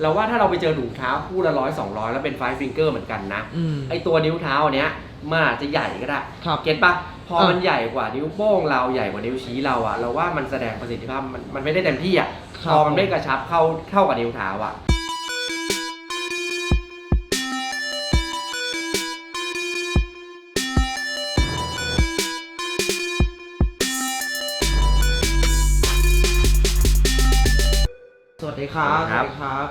เราว่าถ้าเราไปเจอถุงเท้าคู่ละร้อยสองร้อยแล้วเป็นไฟฟิงเกอร์เหมือนกันนะ อืม ไอตัวนิ้วเท้าอันเนี้ยมันอาจจะใหญ่ก็ได้ ครับ เก็ตปะพอเออมันใหญ่กว่านิ้วโป้งเราใหญ่กว่านิ้วชี้เราอะเราว่ามันแสดงประสิทธิภาพมันมันไม่ได้เต็มที่อะครับ พอมันไม่กระชับเข้าเข้ากับนิ้วเท้าอะ สวัสดีครับสวัสดีครับ สวัสดีครับ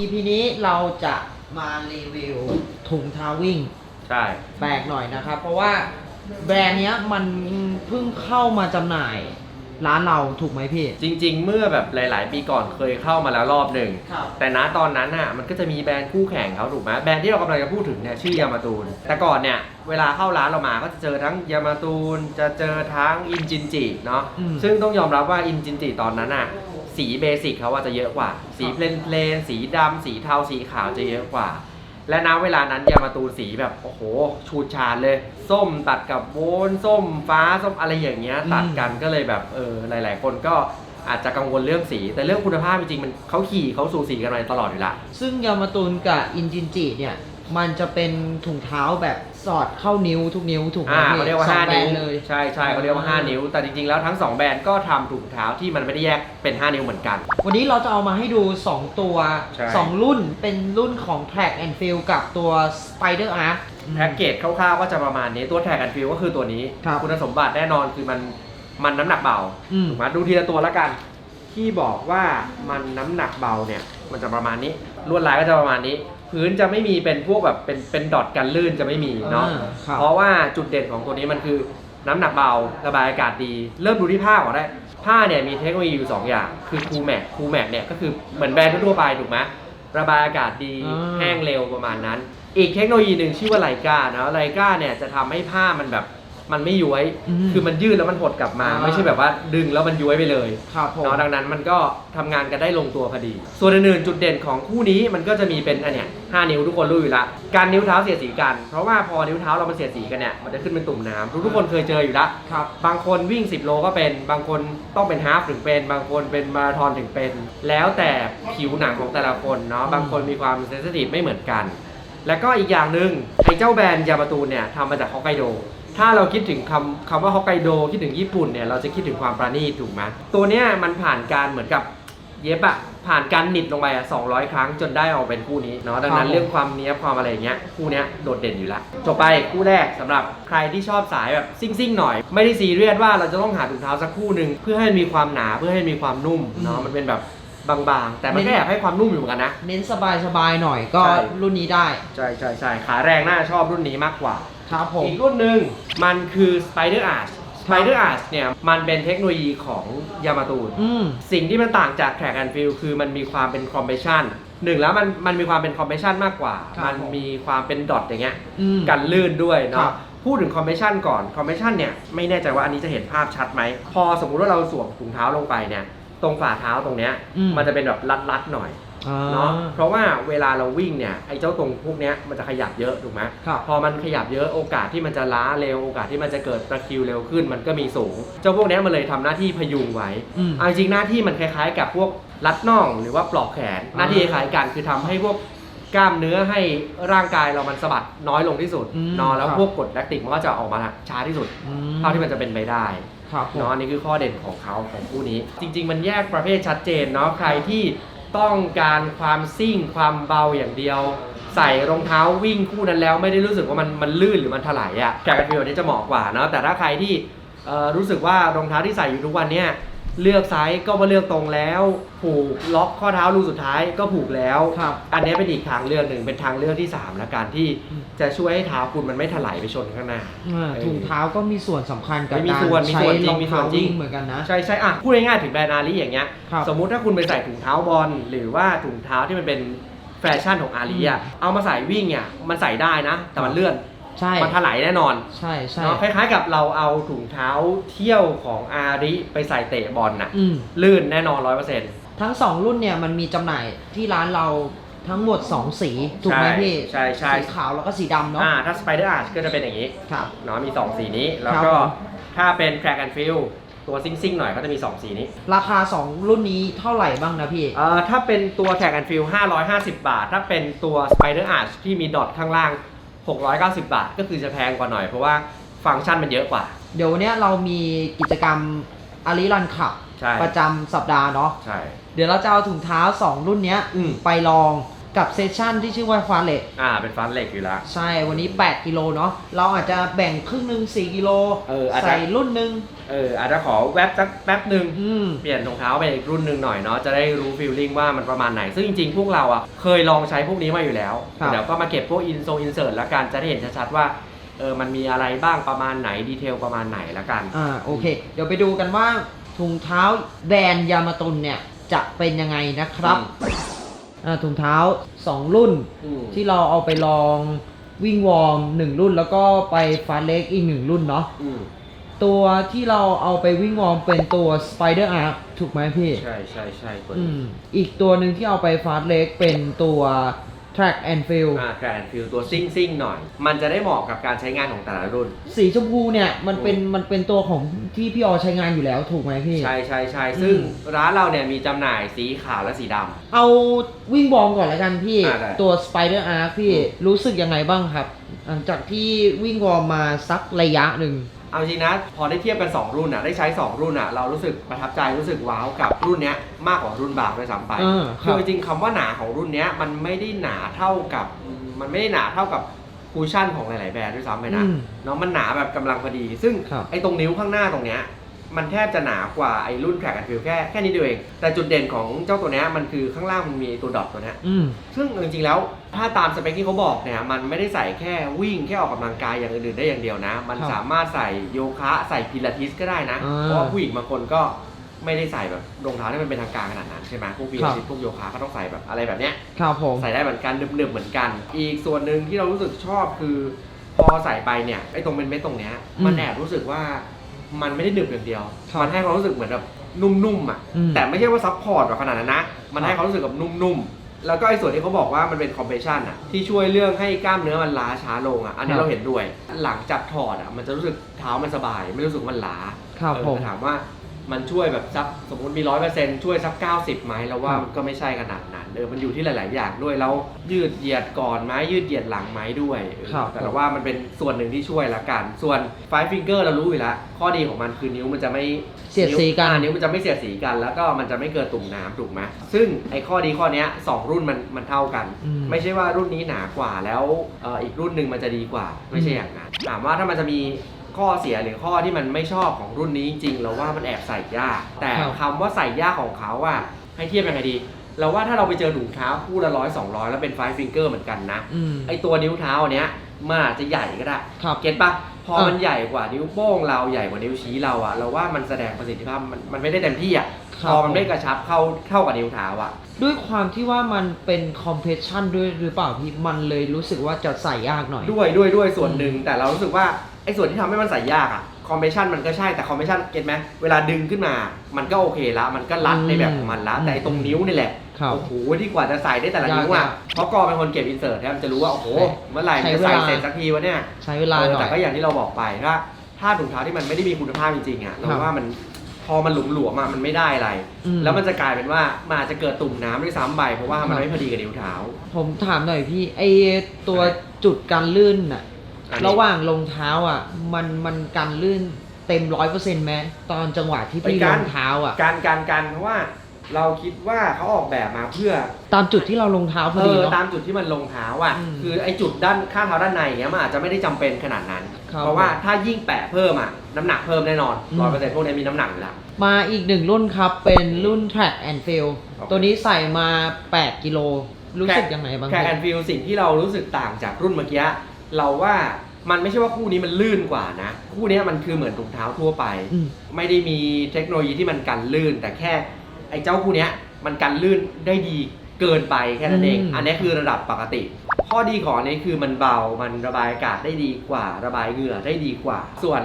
EP นี้เราจะมารีวิวถุงเท้าวิ่ง ใช่ แปลกหน่อยนะครับ เพราะว่าแบรนด์เนี้ยมันเพิ่งเข้ามาจำหน่ายร้านเราถูกไหมพี่ จริง ๆ เมื่อแบบหลาย ๆ ปีก่อนเคยเข้ามาแล้วรอบหนึ่ง ครับ แต่ณตอนนั้นน่ะมันก็จะมีแบรนด์คู่แข่งเขาถูกไหมแบรนด์ที่เรากำลังจะพูดถึงเนี่ยชื่อยามาตูน แต่ก่อนเนี่ย เวลาเข้าร้านเรามาก็จะเจอทั้งยามาตูน จะเจอทั้งอินจินจิเนาะ อืม ซึ่งต้องยอมรับว่าอินจินจิตอนนั้นน่ะ สีเบสิกเขาว่าจะเยอะกว่า สีเพลนเพลนๆสีดำสีเทาสีขาวจะเยอะกว่า และณเวลานั้นยามาตูนสีแบบโอ้โหชูดชาดเลย ส้มตัดกับโวนส้มฟ้าส้มอะไรอย่างเงี้ยตัดกันก็เลยแบบเออหลาย ๆ คนก็อาจจะกังวลเรื่องสี แต่เรื่องคุณภาพจริงๆมันเขาขี่เขาสูสีกันมาตลอดอยู่ละ ซึ่งยามาตูนกับอินจินจิเนี่ย มันจะเป็นถุงเท้าแบบ สอดเข้านิ้วทุกนิ้วถูกไหมอ่าพี่เขาเรียกว่าสอง5แบรนิ้วนด์เลย ใช่ใช่เขาเรียกว่า5นิ้ว แต่จริงๆแล้วทั้ง2แบรนด์ก็ทำถุงเท้าที่มันไม่ได้แยกเป็น5นิ้วเหมือนกัน วันนี้เราจะเอามาให้ดู 2 ตัว ใช่ 2 รุ่นเป็นรุ่นของ Track and Field กับตัว Spider Art แพ็กเกจคร่าวๆก็จะประมาณนี้ตัวแท็กกันฟิลก็คือตัวนี้ ครับณสมบัติแน่นอนคือมันมันน้ำหนักเบาอืมถูกไหมดูทีละตัวแล้วกัน ที่บอกว่ามันน้ำหนักเบาเนี่ย มันจะประมาณนี้ลวดลายก็จะประมาณนี้ พื้นจะไม่มีเป็นพวกแบบเป็นเป็นดอทกันลื่นจะไม่มีเนาะอ่ครับเพราะว่าจุดเด่นของตัวนี้มันคือน้ำหนักเบาระบายอากาศดี เริ่มดูที่ผ้าก่อนได้ ผ้าเนี่ยมีเทคโนโลยีอยู่ 2 อย่าง คือคูแม็กคูแม็กเนี่ยก็คือเหมือนแบรนด์ทั่วๆไปถูกไหมระบายอากาศดีอ่า แห้งเร็วประมาณนั้น อีกเทคโนโลยีหนึ่งชื่อว่าไลกานะไลกาเนี่ยจะทำให้ผ้ามันแบบ มันไม่ย้วย อืมคือมันยืดแล้วมันหดกลับมา อ่า ไม่ใช่แบบว่าดึงแล้วมันย้วยไปเลยครับผม เนาะดังนั้นมันก็ทำงานกันได้ลงตัวพอดี ส่วนอื่นๆจุดเด่นของคู่นี้มันก็จะมีเป็นอันเนี้ย5นิ้วทุกคนรู้อยู่ละการนิ้วเท้าเสียดสีกัน เพราะว่าพอนิ้วเท้าเรามันเสียดสีกันเนี่ยมันจะขึ้นเป็นตุ่มน้ำทุกๆคนเคยเจออยู่ละ ครับ บางคนวิ่ง 10 โลก็เป็น บางคนต้องเป็นฮาล์ฟถึงเป็น บางคนเป็นมาราธอนถึงเป็น แล้วแต่ผิวหนังของแต่ละคนเนาะ บางคนมีความเซนซิทีฟไม่เหมือนกัน แล้วก็อีกอย่างหนึ่งไอ้เจ้าแบรนด์ยามาตูนเนี่ยทำมาจากฮอกไกโด ถ้าเราคิดถึงคำคำว่าฮอกไกโดคิดถึงญี่ปุ่นเนี่ยเราจะคิดถึงความประณีตถูกไหมตัวเนี้ยมันผ่านการเหมือนกับเย็บอะผ่านการหนิดลงไปอะ200 ครั้งจนได้ออกเป็นคู่นี้เนาะดังนั้นครับผมเรื่องความเนี้ยบความอะไรอย่างเงี้ยคู่เนี้ยโดดเด่นอยู่ละจบไปคู่แรกสำหรับใครที่ชอบสายแบบซิ่งๆหน่อย ไม่ได้ซีเรียสว่าเราจะต้องหาถุงเท้าสักคู่หนึ่งเพื่อให้มีความหนาเพื่อให้มีความนุ่มเนาะมันเป็นแบบบางๆ แต่มันก็แอบให้ความนุ่มอยู่เหมือนกันนะ เน้นสบายๆหน่อยก็ใช่ รุ่นนี้ได้ ใช่ใช่ใช่ขาแรงน่าชอบรุ่นนี้มากกว่า ครับผม อีกรุ่นหนึ่งมันคือ Spider Arch Spider Arch เนี่ยมันเป็นเทคโนโลยีของยามาตูน อืม สิ่งที่มันต่างจาก Track and Field คือมันมีความเป็น compression หนึ่งแล้วมันมันมีความเป็น compression มากกว่า ครับมันมีความเป็นดอทอย่างเงี้ยอืมกันลื่นด้วยครัเนาะบ พูดถึง compression ก่อน compression เนี่ยไม่แน่ใจว่าอันนี้จะเห็นภาพชัดไหม พอสมมุติว่าเราสวมถุงเท้าลงไปเนี่ยตรงฝ่าเท้าตรงเนี้ยอืม มันจะเป็นแบบรัดๆหน่อยอ่า เนาะเพราะว่าเวลาเราวิ่งเนี่ยไอ้เจ้าตรงพวกเนี้ยมันจะขยับเยอะถูกไหมครับ พอมันขยับเยอะโอกาสที่มันจะล้าเร็วโอกาสที่มันจะเกิดตะคริวเร็วขึ้นมันก็มีสูง เจ้าพวกเนี้ยมันเลยทำหน้าที่พยุงไว้อืมเอาจริงๆหน้าที่มันคล้ายๆ กับพวกรัดน่องหรือว่าปลอกแขน หน้าที่คล้ายๆกันคือทำให้พวกกล้ามเนื้อให้ร่างกายเรามันสะบัดน้อยลงที่สุดอืมเนอนแล้วครับพวกกรดแลคติกมันก็จะออกมาช้าที่สุดอืเท่าที่มันจะเป็นไปได้ครับผมเนาะอันนี้คือข้อเด่นของเขาของคู่นี้ จริง ๆ มันแยกประเภทชัดเจนเนาะใครที่ ต้องการความซิ่งความเบาอย่างเดียว ใส่รองเท้าวิ่งคู่นั้นแล้วไม่ได้รู้สึกว่ามันมันลื่นหรือมันถลายอะ่ะแกกันฟิลนี้จะเหมาะกว่าเนาะแต่ถ้าใครที่รู้สึกว่ารองเท้าที่ใส่อยู่ทุกวันเนี้ย เลือกไซส์ก็มาเลือกตรงแล้ว ผูกล็อกข้อเท้ารูสุดท้ายก็ผูกแล้ว ครับอันนี้เป็นอีกทางเลือกหนึ่งเป็นทางเลือกที่สามแล้วกันที่อืมจะช่วยให้เท้าคุณมันไม่ถลายไปชนข้างหน้า อ่าถุงเท้าก็มีส่วนสำคัญกับมีการส่วนมีใช้ส่วนจริรงองมีส่เท้าวนจริงวิ่งเหมือนกันนะ ใช่ใช่อะพูดง่ายๆถึงแบรนด์อาลีอย่างเงี้ย ครับสมมุติถ้าคุณไปใส่ถุงเท้าบอลหรือว่าถุงเท้าที่มันเป็นแฟชั่นของอาลีอะอืมเอามาใส่วิ่งเนี่ยมันใส่ได้นะ แต่มันเลื่อน ใช่ มันถลายแน่นอนใช่ใช่เนาะคล้ายๆกับเราเอาถุงเท้าเที่ยวของอาลีไปใส่เตะบอลน่ะ อืมลื่นแน่นอนร้อยเปอร์เซ็นต์ ทั้งสองรุ่นเนี่ยมันมีจำหน่ายที่ร้านเราทั้งหมด 2 สีถูกไหมใช่พี่ใช่ใช่ สีขาวแล้วก็สีดำเนาะอ่าถ้า Spider Arch ก็จะเป็นอย่างนี้ครับ เนาะมี 2 สีนี้ แล้วครับก็ผม ถ้าเป็น Track and Field ตัวซิ่งๆหน่อยก็จะมี 2 สีนี้ราคา 2 รุ่นนี้เท่าไหร่บ้างนะพี่ เอ่อถ้าเป็นตัวแท็กแอนฟิล550 บาท ถ้าเป็นตัว Spider Arch ที่มีดอทข้างล่าง 690 บาท ก็คือจะแพงกว่าหน่อยเพราะว่าฟังก์ชันมันเยอะกว่า เดี๋ยววันเนี้ยเรามีกิจกรรมอาริรันขับ ใช่ ประจำสัปดาห์เนาะ ใช่ เดี๋ยวเราจะเอาถุงเท้า 2 รุ่นเนี้ยอืม ไปลอง กับเซสชั่นที่ชื่อว่าฟาเลตอ่า เป็นฟันเหล็กอยู่แล้ว ใช่วันนี้ 8 กิโลเนาะเราอาจจะแบ่งครึ่งหนึ่ง4 กิโลเอออาจจะ ใส่รุ่นหนึ่งเออ อาจจะขอแวบสักแป๊บหนึ่ง อืม เปลี่ยนรองเท้าไปอีกรุ่นหนึ่งหน่อยเนาะจะได้รู้ฟีลลิ่งว่ามันประมาณไหน ซึ่งจริงๆ พวกเราอะเคยลองใช้พวกนี้มาอยู่แล้ว ครับ เดี๋ยวก็มาเก็บพวกอินโซอินเสิร์ตแล้วกันจะได้เห็นชัดๆว่าเออมันมีอะไรบ้างประมาณไหนดีเทลประมาณไหนแล้วกัน อ่าโอเค เดี๋ยวไปดูกันว่าถุงเท้าแบรนด์ยามาตุนเนี่ย จะเป็นยังไงนะครับอ่าถุงเท้า 2 รุ่น อืม ที่เราเอาไปลองวิ่งวอร์มหนึ่งรุ่น แล้วก็ไปฟาเล็กอีกหนึ่งรุ่นเนาะอืมตัวที่เราเอาไปวิ่งวอร์มเป็นตัว Spider Arc ถูกไหมพี่ ใช่ใช่ใช่ตัวอืนี้มอีกตัวหนึ่งที่เอาไปฟาสเล็กเป็นตัว Track and Field อ่าแกรนฟิลตัวซิ่งซิ่งๆหน่อย มันจะได้เหมาะกับการใช้งานของแต่ละรุ่น สีชมพูเนี่ยมันเป็นมันเป็นตัวของที่พี่ออใช้งานอยู่แล้วถูกไหมพี่ ใช่ใช่ใช่อืมซึ่งร้านเราเนี่ยมีจำหน่ายสีขาวและสีดำ เอาวิ่งวอร์มก่อนแล้วกันพี่ อ่าได้ตัว Spider Arc พี่อืม รู้สึกยังไงบ้างครับ หลังจากที่วิ่งวอร์มมาสักระยะหนึ่ง เอาจริงนะ พอได้เทียบกัน 2 รุ่นอะ ได้ใช้ 2 รุ่นอะ เรารู้สึกประทับใจ รู้สึกว้าวกับรุ่นเนี้ยมากกว่ารุ่นบางด้วยซ้ำไป เออครับ คือจริงๆคำว่าหนาของรุ่นเนี้ยมันไม่ได้หนาเท่ากับ มันไม่ได้หนาเท่ากับคูชั่นของหลาย ๆ แบรนด์ด้วยซ้ำไปนะ อืม เนาะมันหนาแบบกำลังพอดี ซึ่งครับไอ้ตรงนิ้วข้างหน้าตรงเนี้ยมันแทบจะหนากว่าไอ้รุ่นแทร็กแอนฟิลแค่แค่นิดเดียวเอง แต่จุดเด่นของเจ้าตัวเนี้ยมันคือข้างล่างมันมีตัวดอทตัวเนี้ย อืม ซึ่งจริงๆแล้ว ถ้าตามสเปคที่เขาบอกเนี่ยมันไม่ได้ใส่แค่วิ่งแค่ออกกำลังกายอย่างอื่นๆได้อย่างเดียวนะ มันครับสามารถใส่โยคะใส่พิลาทิสก็ได้นะ อ่าเพราะว่าผู้หญิงบางคนก็ไม่ได้ใส่แบบรองเท้าที่มันเป็นทางการขนาดนั้นใช่ไหมพวกพิลาทิสพวกโยคะก็ต้องใส่แบบอะไรแบบเนี้ย ครับผม ใส่ได้เหมือนกันหนึบๆเหมือนกัน อีกส่วนหนึ่งที่เรารู้สึกชอบคือ พอใส่ไปเนี่ยไอ้ตรงเป็นเม็ดตรงเนี้ยอืมมันแอบรู้สึกว่ามันไม่ได้หนึบอย่างเดียว ครับมันให้ความรู้สึกเหมือนแบบนุ่มๆอะอืมแต่ไม่ใช่ว่าซับพอร์ตแบบขนาดนั้นนะ มันครับให้ความรู้สึกแบบนุ่มๆ แล้วก็ไอ้ส่วนที่เขาบอกว่ามันเป็นคอมเพรสชันอะที่ช่วยเรื่องให้กล้ามเนื้อมันล้าช้าลงอะอันนี้เราเห็นด้วย หลังจากถอดอะมันจะรู้สึกเท้ามันสบาย ไม่รู้สึกมันล้าครับเออผมแต่ถามว่ามันช่วยแบบสักสมมติมีร้อยเปอร์เซ็นต์ช่วยสักเก้าสิบไหมเราว่าครับมันก็ไม่ใช่ขนาดนั้นเออมันอยู่ที่หลาย ๆ อย่างด้วยแล้วยืดเหยียดก่อนไหมยืดเหยียดหลังไหมด้วยเออครับแต่เราว่ามันเป็นส่วนหนึ่งที่ช่วยละกัน ส่วนไฟฟิงเกอร์เรารู้อยู่แล้วข้อดีของมันคือนิ้วมันจะไม่ เสียดสีกัน อ่านิ้วมันจะไม่เสียดสีกัน แล้วก็มันจะไม่เกิดตุ่มน้ำถูกไหมซึ่งไอ้ข้อดีข้อเนี้ยสองรุ่นมันมันเท่ากัน อืม ไม่ใช่ว่ารุ่นนี้หนากว่าแล้วเอ่ออีกรุ่นหนึ่งมันจะดีกว่า ไม่ใช่อย่างนั้นถามว่าถ้ามันจะมีข้อเสียหรือข้อที่มันไม่ชอบของรุ่นนี้จริงๆเราว่ามันแอบใส่ยาก แต่ครับ คำว่าใส่ยากของเขาอะให้เทียบยังไงดี เราว่าถ้าเราไปเจอถุงเท้าคู่ละร้อยสองร้อยแล้วเป็นไฟฟิงเกอร์เหมือนกันนะ อืม ไอตัวนิ้วเท้าอันเนี้ย มันอาจจะใหญ่ก็ได้ครับเก็ตปะพออะมันใหญ่กว่านิ้วโป้งเราใหญ่กว่านิ้วชี้เราอะเราว่ามันแสดงประสิทธิภาพมันมันไม่ได้เต็มที่อะครับ พอมันไม่กระชับเข้าเท่ากับนิ้วเท้าอะ ด้วยความที่ว่ามันเป็นคอมเพรสชันด้วยหรือเปล่าพี่มันเลยรู้สึกว่าจะใส่ยากหน่อย ด้วยด้วยด้วยส่วนหนึ่งแต่เรารู้สึกว่าไอ้ส่วนที่ทำให้มันใส่ยากอะ คอมเพรสชันมันก็ใช่แต่คอมเพรสชันเก็ตไหมเวลาดึงขึ้นมา มันก็โอเคละมันก็รัดอืมในแบบของมันละอืมแต่ไอ้ตรงนิ้วนี่แหละครับโอ้โหที่กว่าจะใส่ได้แต่ละนิ้วยาอะกเพราะกอเป็นคนเก็บอินเสิร์ตแทบจะรู้ว่าโอ้โหเมื่อไหร่ใช้จะเวใส่ลาเสร็จสักทีวะเนี่ยใช้เวลาเอหอน่อแต่ย ก็อย่างที่เราบอกไปถ้าถ้าถุงเท้าที่มันไม่ได้มีคุณภาพจริงๆอะเราครับ ว่ามันพอมันหลวมๆอะมันไม่ได้อะไร อืม แล้วมันจะกลายเป็นว่ามันอาจจะเกิดตุ่มน้ำด้วยซ้ำไปเพราะว่ามันไม่พอดีกับนิ้วเท้า ผมถามหน่อยพี่ไอตัวอะไรจุดการลื่นน่ะ อันนี้ ระหว่างรองเท้าอะ มันมันการลื่นเต็มร้อยเปอร์เซ็นต์ไหมตอนจังหวะที่พี่ไปรกัอนงเท้าอะ การการการเพราะว่าเราคิดว่าเขาออกแบบมาเพื่อ ตามจุดที่เราลงเท้าพอเอดีอเนาะ ตามจุดที่มันลงเท้าอะอืมคือไอ้จุดด้านข้างเท้าด้านในเนี้ยมันอาจจะไม่ได้จำเป็นขนาดนั้น ครับเพราะว่าถ้ายิ่งแปะเพิ่มอะน้ำหนักเพิ่มแน่นอนอืม ร้อยเปอร์เซ็นต์พวกนี้มีน้ำหนักอยู่แล้ว มาอีกหนึ่งรุ่นครับ เป็นรุ่น Track and Field โอเค ตัวนี้ใส่มา 8 กิโล รู้สึกยังไงบ้างแคพี่แอนฟิลสิ่งที่เรารู้สึกต่างจากรุ่นเมื่อกี้ เราว่ามันไม่ใช่ว่าคู่นี้มันลื่นกว่านะ คู่เนี้ยมันคือเหมือนถุงเท้าทั่วไป อืม ไม่ได้มีเทคโนโลยีที่มันกันลื่น แต่แค่ไอ้เจ้าคู่เนี้ยมันกันลื่นได้ดีเกินไปแค่นั้นเอง อืม อันนี้คือระดับปกติ ข้อดีของอันนี้คือมันเบา มันระบายอากาศได้ดีกว่า ระบายเหงื่อได้ดีกว่า ส่วน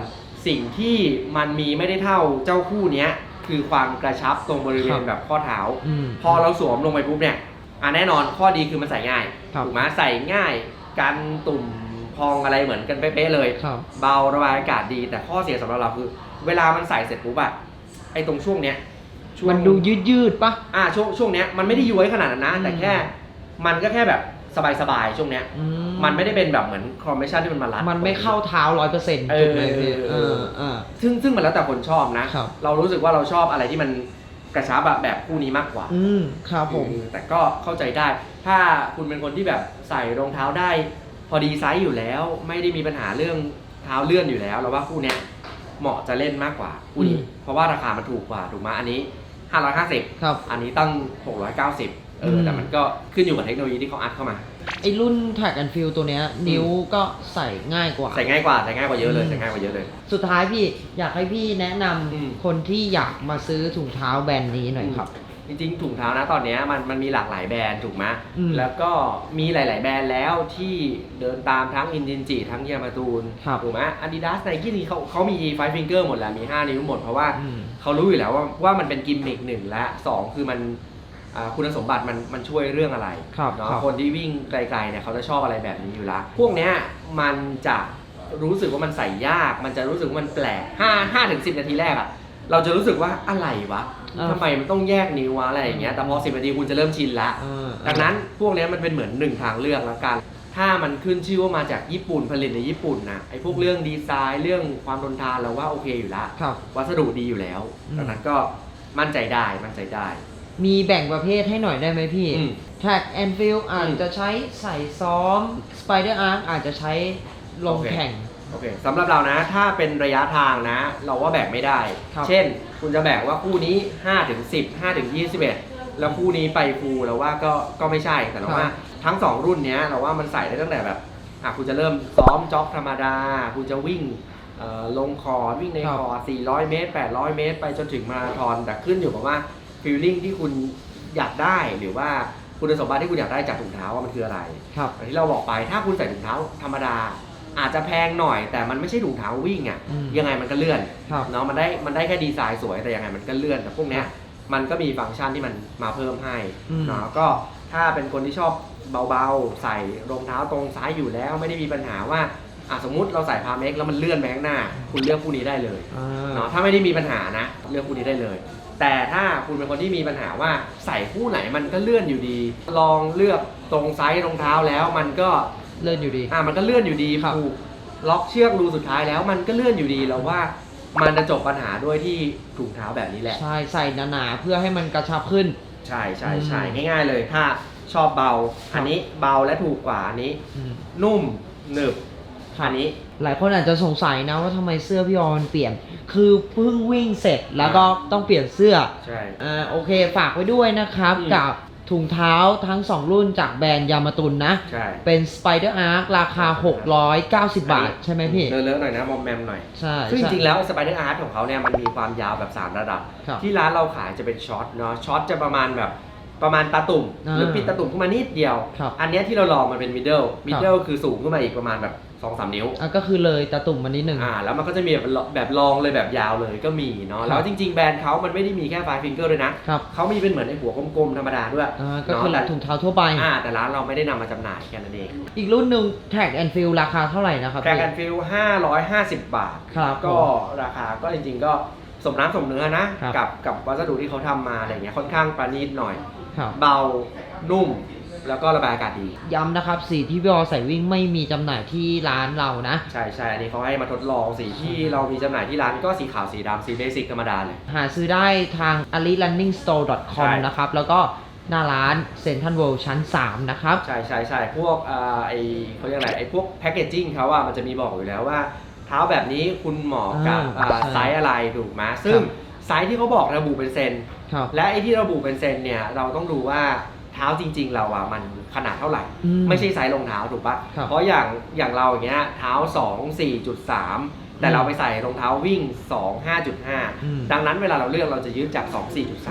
สิ่งที่มันมีไม่ได้เท่าเจ้าคู่เนี้ยคือความกระชับตรงบริเวณแบบข้อเท้า อืม พอเราสวมลงไปปุ๊บเนี่ยอะแน่นอนข้อดีคือมันใส่ง่าย ครับ ถูกไหมใส่ง่าย กันตุ่ม พองอะไรเหมือนกันเป๊ะๆเลย ครับ เบาระบายอากาศดี แต่ข้อเสียสำหรับเราคือ เวลามันใส่เสร็จปุ๊บอะไอ้ตรงช่วงเนี้ยช่วงมันดูยืดยืดๆปะ อ่าช่วงช่วงเนี้ยมันไม่ได้ย้วยขนาดนั้นนะอืมแต่แค่ มันก็แค่แบบสบายๆช่วงเนี้ย อืมันไม่ได้เป็นแบบเหมือนคอมเมชั่นที่มันมารัด มันไม่เข้าเท้าร้อยเปอร์เซ็นต์เออถูกไหมพี่เอเอออ เออ ซึ่งซึ่งมันแล้วแต่คนชอบนะ ครับ เรารู้สึกว่าเราชอบอะไรที่มันกระชับอะแบบคู่นี้มากกว่า อืมครับผมเออแต่ก็เข้าใจได้ ถ้าคุณเป็นคนที่แบบใส่รองเท้าได้ พอดีไซส์อยู่แล้วไม่ได้มีปัญหาเรื่องเท้าเลื่อนอยู่แล้วเราว่าคู่เนี้ยเหมาะจะเล่นมากกว่าคู่นี้ อืมเพราะว่าราคามันถูกกว่าถูกไหมอันนี้ 550 ครับอันนี้ตั้ง 690เอออืมแต่มันก็ขึ้นอยู่กับเทคโนโลยีที่เขาอัดเข้ามา ไอ้รุ่น Tag and Feel ตัวเนี้ย นิ้วก็ใส่ง่ายกว่า ใส่ง่ายกว่าใส่ง่ายกว่าเยอะเลยอืม ใส่ง่ายกว่าเยอะเลย สุดท้ายพี่อยากให้พี่แนะนำอืม คนที่อยากมาซื้อถุงเท้าแบรนด์นี้หน่อยครับ จริงๆถุงเท้านะตอนเนี้ยมันมันมีหลากหลายแบรนด์ถูกไหมอืมแล้วก็มีหลาย ๆ แบรนด์แล้วที่เดินตามทั้งอินดินจิทั้งยามาตูนครับถูกไหมอาดิดาสไนกี้นี่เขาเขามีไฟฟิงเกอร์หมดแหละมี 5 นิ้วหมดเพราะว่าอืม เขารู้อยู่แล้วว่าว่ามันเป็นกิมมิกหนึ่งและสองคือมันอ่าคุณสมบัติมันมันช่วยเรื่องอะไรครับเนาะครับคนที่วิ่งไกลๆเนี่ยเขาจะชอบอะไรแบบนี้อยู่ละพวกเนี้ยมันจะรู้สึกว่ามันใส่ยาก มันจะรู้สึกว่ามันแปลก5 5ถึง10นาทีแรกอะเราจะรู้สึกว่าอะไรวะอ่า ทำไมมันต้องแยกนิ้ววะอะไรอย่างเงี้ยแต่พอ10นาทีคุณจะเริ่มชินละเออดังนั้นพวกเนี้ยมันเป็นเหมือนหนึ่งทางเลือกละกัน ถ้ามันขึ้นชื่อว่ามาจากญี่ปุ่นผลิตในญี่ปุ่นนะไอ้พวกเรื่องดีไซน์เรื่องความทนทานเราว่าโอเคอยู่ละครับ วัสดุดีอยู่แล้วอืม ดังนั้นก็มั่นใจได้มั่นใจได้ มีแบ่งประเภทให้หน่อยได้ไหมพี่ อืม Tag and Feel อาจอืมจะใช้ใส่ซ้อม Spider Arc อาจจะใช้ลงโอเค แข่ง โอเคสำหรับเรานะ ถ้าเป็นระยะทางนะ เราว่าแบ่งไม่ได้ ครับ เช่น คุณจะแบ่งว่าคู่นี้5ถึง10 5ถึง21 แล้วคู่นี้ไปฟูลเราว่าก็ก็ไม่ใช่แต่เราว่าทั้ง2รุ่นเนี้ยเราว่ามันใส่ได้ตั้งแต่แบบอะคุณจะเริ่มซ้อมจ็อกธรรมดา คุณจะวิ่งเอ่อลงคอร์ดวิ่งในครับคอร์ด400 เมตร 800 เมตร ไปจนถึงมาราธอนแต่ขึ้นอยู่กับว่าฟีลลิ่งที่คุณอยากได้หรือว่าคุณสมบัติที่คุณอยากได้จากถุงเท้าว่ามันคืออะไร ครับ อย่างที่เราบอกไปถ้าคุณใส่ถุงเท้าธรรมดา อาจจะแพงหน่อย แต่มันไม่ใช่ถุงเท้าวิ่งอะอืมยังไงมันก็เลื่อนครับ เนาะมันได้มันได้แค่ดีไซน์สวยแต่ยังไงมันก็เลื่อนแต่พวกเนี้ยมันก็มีฟังก์ชันที่มันมาเพิ่มให้อืม เนาะก็ถ้าเป็นคนที่ชอบเบาๆ ใส่รองเท้าตรงซ้ายอยู่แล้วไม่ได้มีปัญหาว่าอะสมมุติเราใส่พาเมกแล้วมันเลื่อนไปข้างหน้า คุณเลือกคู่นี้ได้เลย อ่า เนาะถ้าไม่ได้มีปัญหานะเลือกคู่นี้ได้เลย แต่ถ้าคุณเป็นคนที่มีปัญหาว่าใส่คู่ไหนมันก็เลื่อนอยู่ดี ลองเลือกตรงไซส์รองเท้าแล้วมันก็ เลื่อนอยู่ดี อะมันก็เลื่อนอยู่ดีครับผูกล็อกเชือกรูสุดท้ายแล้วมันก็เลื่อนอยู่ดีเราว่ามันจะจบปัญหาด้วยที่ถุงเท้าแบบนี้แหละ ใช่ใส่หนาๆเพื่อให้มันกระชับขึ้น ใช่ใช่ใช่อืมง่ายๆเลยถ้าชอบเบา ครับ อันนี้เบาและถูกกว่าอันนี้ อืมนุ่มหนึบครับอันนี้ หลายคนอาจจะสงสัยนะว่าทำไมเสื้อพี่ออนเปลี่ยน คือเพิ่งวิ่งเสร็จแล้วก็ต้องเปลี่ยนเสื้อ ใช่ อ่าโอเคฝากไว้ด้วยนะครับอืมกับ ถุงเท้าทั้ง 2 รุ่นจากแบรนด์ยามาตุนนะ ใช่เป็น Spider Arc ราคา 690 บาท ใช่ไหมพี่ เลอะๆหน่อยนะมอมแมมหน่อย ใช่ซึ่งจใช่ริงๆแล้วสไปเดอร์อาร์ตของเขาเนี่ยมันมีความยาวแบบ 3 ระดับ ครับ ที่ร้านเราขายจะเป็นช็อตเนาะช็อตจะประมาณแบบ ประมาณตาตุ่มอ่าหรือปิดตาตุ่มขึ้นมานิดเดียว ครับ อันเนี้ยที่เราลองมันเป็นมิดเดิลมิดเดิลคือสูงขึ้นมาอีกประมาณแบบ2อสนิ้ว อะก็คือเลยตะตุ่มมานิดหนึ่ง อ่าแล้วมันก็จะมีแบบแบบลองเลยแบบยาวเลยก็มีเนาะครับ แล้วจริง ๆ แบรนด์เขามันไม่ได้มีแค่ไฟฟิงเกอร์ด้วยนะครับเขามีเป็นเหมือนไอ้หัวกลมๆธรรมดาด้วยอ่าก็คือเนาะแต่ถุงเท้าทั่วไป อ่าแต่ร้านเราไม่ได้นำมาจำหน่ายแค่นั้นเองอีกรุ่นหนึ่ง Tag and Feel ราคาเท่าไหร่นะครับแกรพี่กันฟิล550 บาท ครับก็ผมราคาก็จริงๆก็ สมน้ำสมเนื้อนะ ครับกับกับวัสดุที่เขาทำมาอะไรเงี้ยค่อนข้างประณีตหน่อย ครับ เบานุ่มแล้วก็ระบายอากาศดี ย้ำนะครับสีที่พี่ออใส่วิ่งไม่มีจำหน่ายที่ร้านเรานะ ใช่ใช่อันนี้เขาให้มาทดลองสีที่เรามีจำหน่ายที่ร้านก็สีขาวสีดำสีเบสิกธรรมดาเลย หาซื้อได้ทาง alirunningstore.com ใช่นะครับ แล้วก็หน้าร้าน Central World ชั้น 3 นะครับ ใช่ใช่ใช่พวกเอ่อไอเขาเรียกอะไรไอพวกแพคเกจจิ้งเขาอะมันจะมีบอกอยู่แล้วว่า เท้าแบบนี้คุณเหมาะกับอ่าอ่าใช่ไซส์อะไรถูกไหมซึ่งครับไซส์ที่เขาบอกระบุเป็นเซน ครับ และไอที่ระบุเป็นเซนเนี่ยเราต้องดูว่าเท้าจริง ๆ เราอะมันขนาดเท่าไหร่ อืมไม่ใช่ไซส์รองเท้าถูกปะครับเพราะอย่างอย่างเราอย่างเงี้ยเท้า 2 4.3 แต่อืมเราไปใส่รองเท้าวิ่ง 2 อืม5.5 ดังนั้นเวลาเราเลือกเราจะยึดจาก2อ่า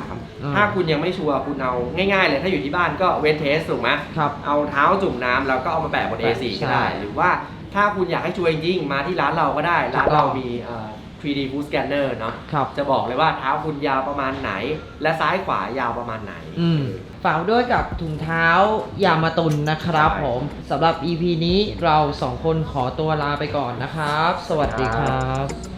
4.3 ถ้าคุณยังไม่ชัวร์คุณเอาง่าย ๆ เลยถ้าอยู่ที่บ้านก็เวทเทสถูกไหมครับเอาเท้าจุ่มน้ำแล้วก็เอามาแปะบน A4 ใช่ก็ได้หรือว่า ถ้าคุณอยากให้ชัวร์จริงๆมาที่ร้านเราก็ได้ ร้านเรามีเอ่อ 3D Food Scanner เนาะครับ จะบอกเลยว่าเท้าคุณยาวประมาณไหน และซ้ายขวายาวประมาณไหน อืมฝากด้วยกับถุงเท้ายามาตุนนะครับใช่ ผมสำหรับ EP นี้เราสองคนขอตัวลาไปก่อนนะครับ สวัสดีครับ